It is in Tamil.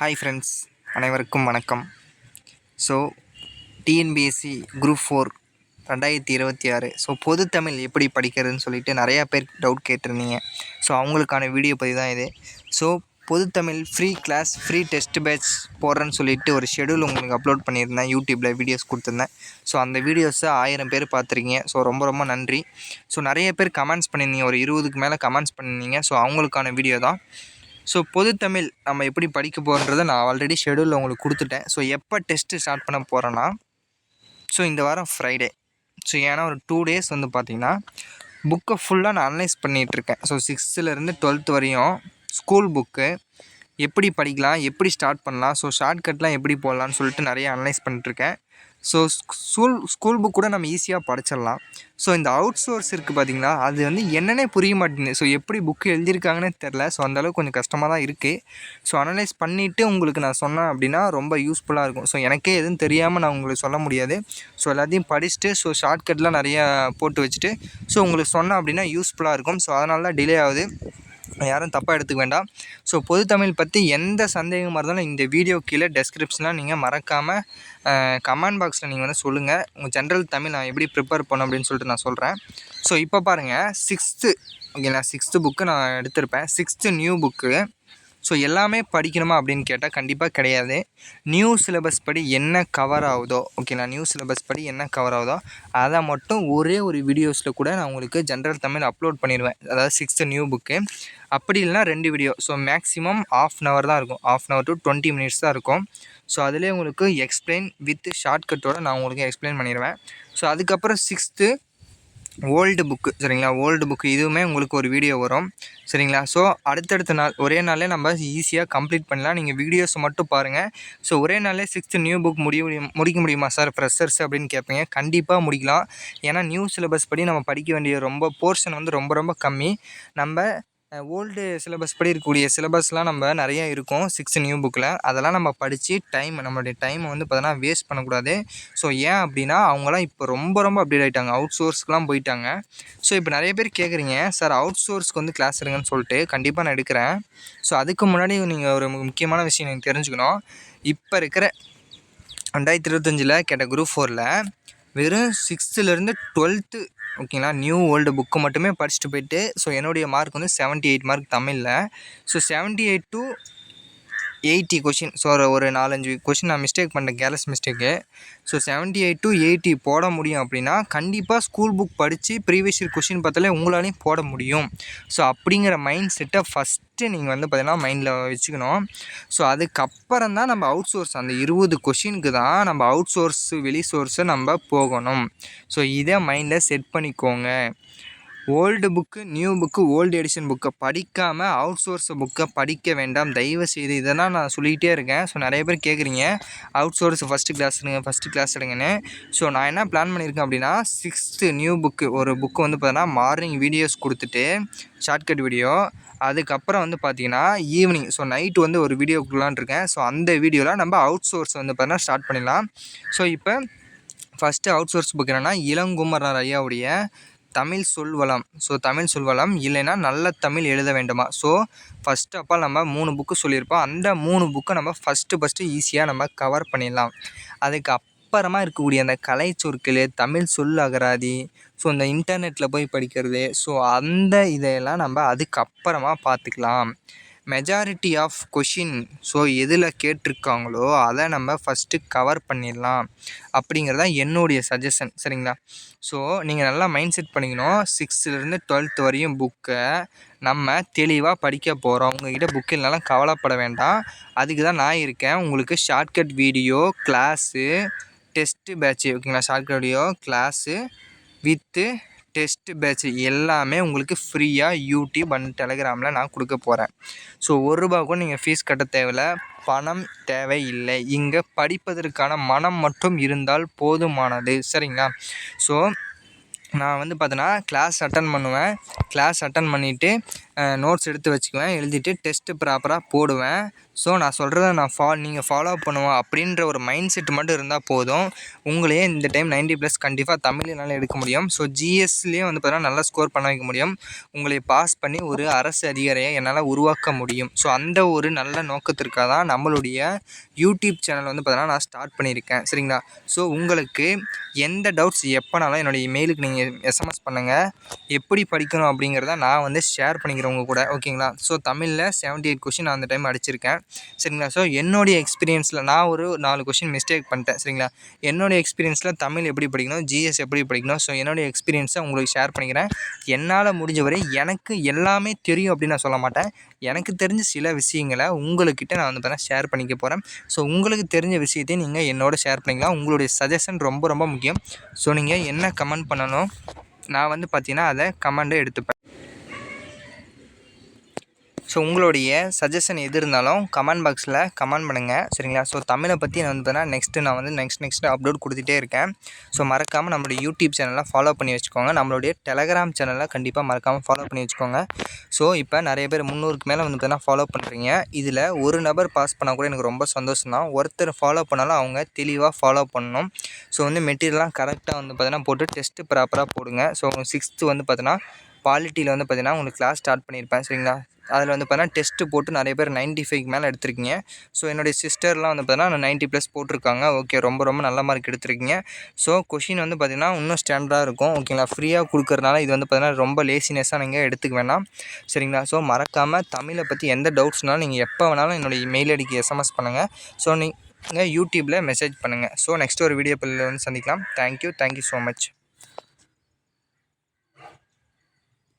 ஹாய் ஃப்ரெண்ட்ஸ் அனைவருக்கும் வணக்கம். ஸோ டிஎன்பிஎஸ்சி குரூப் ஃபோர் ரெண்டாயிரத்தி இருபத்தி ஆறு. ஸோ பொது தமிழ் எப்படி படிக்கிறதுன்னு சொல்லிட்டு நிறையா பேர் டவுட் கேட்டிருந்தீங்க. ஸோ அவங்களுக்கான வீடியோ பதிவு தான் இது. ஸோ பொது Tamil free class free test batch போடுறேன்னு சொல்லிட்டு ஒரு ஷெடியூல் உங்களுக்கு அப்லோட் பண்ணியிருந்தேன். யூடியூப்பில் வீடியோஸ் கொடுத்துருந்தேன். ஸோ அந்த வீடியோஸை ஆயிரம் பேர் பார்த்துருக்கீங்க. ஸோ ரொம்ப ரொம்ப நன்றி. ஸோ நிறைய பேர் கமெண்ட்ஸ் பண்ணியிருந்தீங்க. ஒரு இருபதுக்கு மேலே கமெண்ட்ஸ் பண்ணியிருந்தீங்க. ஸோ அவங்களுக்கான வீடியோ தான். ஸோ பொது தமிழ் நம்ம எப்படி படிக்க போகிறன்றதை நான் ஆல்ரெடி ஷெடியூலில் உங்களுக்கு கொடுத்துட்டேன். ஸோ எப்போ டெஸ்ட்டு ஸ்டார்ட் பண்ண போகிறேன்னா ஸோ இந்த வாரம் ஃப்ரைடே ஸோ ஏன்னா ஒரு டூ டேஸ் வந்து பார்த்திங்கன்னா புக்கை ஃபுல்லாக நான் அனலைஸ் பண்ணிகிட்ருக்கேன் ஸோ சிக்ஸ்த்துலேருந்து டுவெல்த் வரையும் ஸ்கூல் புக்கு எப்படி படிக்கலாம் எப்படி ஸ்டார்ட் பண்ணலாம் ஸோ ஷார்ட்கட்லாம் எப்படி போடலான்னு சொல்லிட்டு நிறைய அனலைஸ் பண்ணிட்டுருக்கேன் ஸோ ஸ்கூல் ஸ்கூல் புக் கூட நம்ம ஈஸியாக படிச்சிடலாம். ஸோ இந்த அவுட் சோர்ஸ் இருக்குது பார்த்திங்களா அது வந்து என்னென்னே புரிய மாட்டேங்குது. ஸோ எப்படி புக்கு எழுதியிருக்காங்கன்னே தெரில ஸோ அந்தளவுக்கு கொஞ்சம் கஷ்டமாக தான் இருக்குது ஸோ அனலைஸ் பண்ணிவிட்டு உங்களுக்கு நான் சொன்னேன் அப்படின்னா ரொம்ப யூஸ்ஃபுல்லாக இருக்கும். ஸோ எனக்கே எதுவும் தெரியாமல் நான் உங்களுக்கு சொல்ல முடியாது. ஸோ எல்லாத்தையும் படிச்சுட்டு ஸோ ஷார்ட்கட்லாம் நிறையா போட்டு வச்சுட்டு ஸோ உங்களுக்கு சொன்னேன் அப்படின்னா யூஸ்ஃபுல்லாக இருக்கும். ஸோ அதனால தான் டிலே ஆகுது. யாரும் தப்பாக எடுத்துக்க வேண்டாம். ஸோ பொது தமிழ் பற்றி எந்த சந்தேகமாக இருந்தாலும் இந்த வீடியோ கீழே டெஸ்கிரிப்ஷனில் நீங்கள் மறக்காமல் கமெண்ட் பாக்ஸில் நீங்கள் வந்து சொல்லுங்கள் உங்கள் ஜென்ரல் தமிழ் நான் எப்படி ப்ரிப்பேர் பண்ணணும் அப்படின்னு சொல்லிட்டு நான் சொல்கிறேன் ஸோ இப்போ பாருங்கள் சிக்ஸ்த்து ஓகேங்களா சிக்ஸ்த்து புக்கு நான் எடுத்திருப்பேன். சிக்ஸ்த்து நியூ புக்கு ஸோ எல்லாமே படிக்கணுமா அப்படின்னு கேட்டால் கண்டிப்பாக கிடையாது. நியூ சிலபஸ் படி என்ன கவர் ஆகுதோ ஓகேங்களா நியூ சிலபஸ் படி என்ன கவர் ஆகுதோ அதை மட்டும் ஒரே ஒரு வீடியோஸில் கூட நான் உங்களுக்கு ஜென்ரல் தமிழ் அப்லோட் பண்ணிடுவேன். அதாவது சிக்ஸ்த்து நியூ புக்கு அப்படி இல்லைனா ரெண்டு video so maximum half an hour தான் இருக்கும். Half an hour to twenty minutes தான் இருக்கும். ஸோ அதிலே உங்களுக்கு எக்ஸ்பிளைன் வித் ஷார்ட்கட்டோடு நான் உங்களுக்கு எக்ஸ்பிளைன் பண்ணிடுவேன். ஸோ அதுக்கப்புறம் சிக்ஸ்த்து ஓல்டு புக்கு சரிங்களா? ஓல்டு புக்கு இதுவுமே உங்களுக்கு ஒரு வீடியோ வரும். சரிங்களா? ஸோ அடுத்தடுத்த நாள் ஒரே நாளே நம்ம ஈஸியாக கம்ப்ளீட் பண்ணலாம். நீங்கள் வீடியோஸ் மட்டும் பாருங்கள் ஸோ ஒரே நாளே சிக்ஸ்த்து நியூ புக் முடிய முடிக்க முடியுமா சார் ஃப்ரெஷர்ஸ் அப்படின்னு கேட்பீங்க. கண்டிப்பாக முடிக்கலாம். ஏன்னா நியூ சிலபஸ் படி நம்ம படிக்க வேண்டிய ரொம்ப போர்ஷன் வந்து ரொம்ப ரொம்ப கம்மி. நம்ம ஓல்டு சிலபஸ் படி இருக்கக்கூடிய சிலபஸ்லாம் நம்ம நிறைய இருக்கும் சிக்ஸ் நியூ புக்கில் அதெல்லாம் நம்ம படித்து டைம் நம்மளுடைய டைமை வந்து பார்த்தோன்னா வேஸ்ட் பண்ணக்கூடாது. ஸோ ஏன் அப்படின்னா அவங்களாம் இப்போ ரொம்ப ரொம்ப அப்டேட் ஆகிட்டாங்க அவுட் சோர்ஸ்க்குலாம் போயிட்டாங்க. ஸோ இப்போ நிறைய பேர் கேட்குறீங்க சார் அவுட் சோர்ஸ்க்கு வந்து கிளாஸ் எடுங்கன்னு சொல்லிட்டு கண்டிப்பாக நான் எடுக்கிறேன். ஸோ அதுக்கு முன்னாடி நீங்கள் ஒரு முக்கியமான விஷயம் நீங்கள் தெரிஞ்சுக்கணும். இப்போ இருக்கிற ரெண்டாயிரத்தி இருபத்தஞ்சில் கேட்ட குரூப் ஃபோரில் வெறும் சிக்ஸ்த்துலேருந்து டுவெல்த்து ஓகேங்களா? நியூ ஓல்டு புக்கு மட்டுமே படிச்சுட்டு போயிட்டு ஸோ என்னுடைய மார்க் வந்து செவன்ட்டி எயிட் மார்க் தமிழில். So seventy eight to eighty question so ஒரு நாலஞ்சு கொஷின் நான் மிஸ்டேக் பண்ணேன் careless mistake so seventy eight to eighty போட முடியும் அப்படின்னா கண்டிப்பாக ஸ்கூல் புக் படித்து ப்ரீவியஸ் இயர் கொஷின் பார்த்தாலே உங்களாலையும் போட முடியும். ஸோ அப்படிங்கிற மைண்ட் செட்டை ஃபஸ்ட்டு நீங்கள் வந்து பார்த்தீங்கன்னா மைண்டில் வச்சுக்கணும். ஸோ அதுக்கப்புறம் தான் நம்ம அவுட் சோர்ஸ் அந்த இருபது கொஷினுக்கு தான் நம்ம அவுட் சோர்ஸு வெளி சோர்ஸை நம்ம போகணும். ஸோ இதை மைண்டில் செட் பண்ணிக்கோங்க. Old book new book old edition புக்கை படிக்காமல் அவுட் சோர்ஸ் புக்கை படிக்க வேண்டாம். தயவு செய்து இதெல்லாம் நான் சொல்லிகிட்டே இருக்கேன். ஸோ நிறைய பேர் கேட்குறீங்க அவுட் சோர்ஸ் ஃபஸ்ட்டு கிளாஸ் எடுங்க ஃபஸ்ட்டு கிளாஸ் எடுங்கன்னு. ஸோ நான் என்ன பிளான் பண்ணியிருக்கேன் அப்படின்னா சிக்ஸ்த்து நியூ புக்கு ஒரு புக்கு வந்து பார்த்தீங்கன்னா மார்னிங் வீடியோஸ் கொடுத்துட்டு ஷார்ட்கட் வீடியோ அதுக்கப்புறம் வந்து பார்த்தீங்கன்னா ஈவினிங் ஸோ நைட்டு வந்து ஒரு வீடியோ கொடுக்கலான் இருக்கேன். ஸோ அந்த வீடியோவில் நம்ம அவுட் சோர்ஸ் வந்து பார்த்தீங்கன்னா ஸ்டார்ட் பண்ணிடலாம். ஸோ இப்போ ஃபஸ்ட்டு அவுட் சோர்ஸ் புக் என்னென்னா இளங்குமரர் ஐயாவுடைய தமிழ் சொல்வளம் ஸோ தமிழ் சொல்வளம் இல்லைன்னா நல்ல தமிழ் எழுத வேண்டுமா? ஸோ ஃபஸ்ட் அப்போ நம்ம மூணு புக்கு சொல்லியிருப்போம். அந்த மூணு புக்கை நம்ம ஃபஸ்ட்டு ஃபஸ்ட்டு ஈஸியாக நம்ம கவர் பண்ணிடலாம். அதுக்கு அப்புறமா இருக்கக்கூடிய அந்த கலை சொற்கள் தமிழ் சொல் அகராதி ஸோ இந்த இன்டர்நெட்டில் போய் படிக்கிறது ஸோ அந்த இதையெல்லாம் நம்ம அதுக்கப்புறமா பார்த்துக்கலாம். மெஜாரிட்டி ஆஃப் கொஷின் ஸோ எதில் கேட்டிருக்காங்களோ அதை நம்ம ஃபஸ்ட்டு கவர் பண்ணிடலாம் அப்படிங்கிறது தான் என்னுடைய சஜஷன் சரிங்களா? ஸோ நீங்கள் நல்லா மைண்ட் செட் பண்ணிக்கணும் சிக்ஸ்த்துலேருந்து டுவெல்த் வரையும் புக்கை நம்ம தெளிவாக படிக்க போகிறோம் உங்ககிட்ட புக்கு இல்லைனாலும் கவலைப்பட வேண்டாம். அதுக்கு தான் நான் இருக்கேன். உங்களுக்கு shortcut video class test batch ஓகேங்களா shortcut video class with test batch எல்லாமே உங்களுக்கு ஃப்ரீயாக யூடியூப் அண்ட் டெலகிராமில் நான் கொடுக்க போகிறேன் ஸோ ஒரு ரூபா கூட நீங்கள் ஃபீஸ் கட்ட தேவையில்ல. பணம் தேவையில்லை. இங்கே படிப்பதற்கான மனம் மட்டும் இருந்தால் போதுமானது. சரிங்களா? ஸோ நான் வந்து பார்த்தோன்னா கிளாஸ் அட்டன் பண்ணுவேன். கிளாஸ் அட்டன் பண்ணிவிட்டு நோட்ஸ் எடுத்து வச்சுக்குவேன். எழுதிட்டு டெஸ்ட்டு ப்ராப்பராக போடுவேன். ஸோ நான் சொல்கிறத நான் ஃபா நீங்கள் ஃபாலோ பண்ணுவோம் அப்படின்ற ஒரு மைண்ட் செட் மட்டும் இருந்தால் போதும். உங்களையே இந்த டைம் 90 ப்ளஸ் கண்டிப்பாக தமிழ்னால எடுக்க முடியும். ஸோ ஜிஎஸ்லேயே வந்து பார்த்தீங்கன்னா நல்லா ஸ்கோர் பண்ண வைக்க முடியும். உங்களை பாஸ் பண்ணி ஒரு அரசு அதிகாரியை என்னால் உருவாக்க முடியும். ஸோ அந்த ஒரு நல்ல நோக்கத்திற்காக தான் நம்மளுடைய யூடியூப் சேனல் வந்து பார்த்தீங்கன்னா நான் ஸ்டார்ட் பண்ணியிருக்கேன். சரிங்களா? ஸோ உங்களுக்கு எந்த டவுட்ஸ் எப்போனாலும் என்னுடைய இமெயிலுக்கு நீங்கள் எஸ்எம்எஸ் பண்ணுங்கள் எப்படி படிக்கணும் அப்படிங்கிறத நான் வந்து ஷேர் பண்ணிக்கிறேன். உங்கள் கூட ஓகேங்களா? ஸோ தமிழில் செவன்ட்டி எயிட் கொஷின் நான் அந்த டைம் அடிச்சிருக்கேன். சரிங்களா? ஸோ என்னுடைய எக்ஸ்பீரியன்ஸில் நான் ஒரு நாலு கொஷின் மிஸ்டேக் பண்ணிட்டேன். சரிங்களா? என்னுடைய எக்ஸ்பீரியன்ஸில் தமிழ் எப்படி படிக்கணும் ஜிஎஸ் எப்படி படிக்கணும்? ஸோ என்னுடைய எக்ஸ்பீரியன்ஸை உங்களுக்கு ஷேர் பண்ணிக்கிறேன். என்னால் முடிஞ்ச வரை எனக்கு எல்லாமே தெரியும் அப்படின்னு நான் சொல்ல மாட்டேன். எனக்கு தெரிஞ்ச சில விஷயங்களை உங்கள்கிட்ட நான் வந்து பார்த்தா ஷேர் பண்ணிக்க போகிறேன் ஸோ உங்களுக்கு தெரிஞ்ச விஷயத்தையும் நீங்கள் என்னோட ஷேர் பண்ணிக்கலாம். உங்களுடைய சஜஷன் ரொம்ப ரொம்ப முக்கியம். ஸோ நீங்கள் என்ன கமெண்ட் பண்ணணும் நான் வந்து பார்த்தீங்கன்னா அதை கமெண்டை எடுத்துப்பேன். ஸோ உங்களுடைய சஜஷன் எது இருந்தாலும் கமெண்ட் பாக்ஸில் கமெண்ட் பண்ணுங்கள் சரிங்களா? ஸோ தமிழை பற்றி நான் வந்து பார்த்தீங்கன்னா நெக்ஸ்ட்டு நான் வந்து நெக்ஸ்ட் நெக்ஸ்ட் அப்லோட் கொடுத்துட்டே இருக்கேன். ஸோ மறக்காமல் நம்மளுடைய யூடியூப் சேனலை ஃபாலோ பண்ணி வச்சுக்கோங்க. நம்மளுடைய டெலகிராம் சேனலை கண்டிப்பாக மறக்காமல் ஃபாலோ பண்ணி வச்சுக்கோங்க. ஸோ இப்போ நிறைய பேர் முந்நூறுக்கு மேலே வந்து பார்த்தீங்கன்னா ஃபாலோ பண்ணுறீங்க இதில் ஒரு நபர் பாஸ் பண்ணால் கூட எனக்கு ரொம்ப சந்தோஷம் தான். ஒருத்தர் ஃபாலோ பண்ணாலும் அவங்க தெளிவாக ஃபாலோ பண்ணணும். ஸோ வந்து மெட்டீரியல்லாம் கரெக்டாக வந்து பார்த்தீங்கன்னா போட்டு டெஸ்ட்டு ப்ராப்பராக போடுங்க. ஸோ சிக்ஸ்த்து வந்து பார்த்தீங்கன்னா பாலிட்டியில் வந்து பார்த்தீங்கன்னா உங்களுக்கு கிளாஸ் ஸ்டார்ட் பண்ணியிருப்பேன். சரிங்களா? அதில் வந்து பார்த்தீங்கன்னா டெஸ்ட்டு போட்டு நிறைய பேர் 95 ஃபைவ்க்கு மேலே எடுத்திருக்கீங்க. ஸோ என்னுடைய சிஸ்டர்லாம் வந்து பார்த்தீங்கன்னா நைன்ட்டி ப்ளஸ் போட்டிருக்காங்க. ஓகே ரொம்ப ரொம்ப நல்ல மார்க் எடுத்திருக்கீங்க. ஸோ கொஷின் வந்து பார்த்திங்கன்னா இன்னும் ஸ்டாண்டர்டாக இருக்கும். ஓகேங்களா ஃப்ரீயாக கொடுக்குறதுனால இது வந்து பார்த்தீங்கன்னா ரொம்ப லேசினஸ்ஸாக நீங்கள் எடுத்துக்க வேணாம். சரிங்களா? ஸோ மறக்காமல் தமிழை பற்றி எந்த டவுட்ஸ்னாலும் நீங்கள் எப்போ வேணாலும் என்னுடைய மெயில் ஐடிக்கு எஸ்எம்எஸ் பண்ணுங்கள் ஸோ நீங்கள் யூடியூப்பில் மெசேஜ் பண்ணுங்கள் ஸோ நெக்ஸ்ட் ஒரு வீடியோ வந்து சந்திக்கலாம். Thank you thank you so much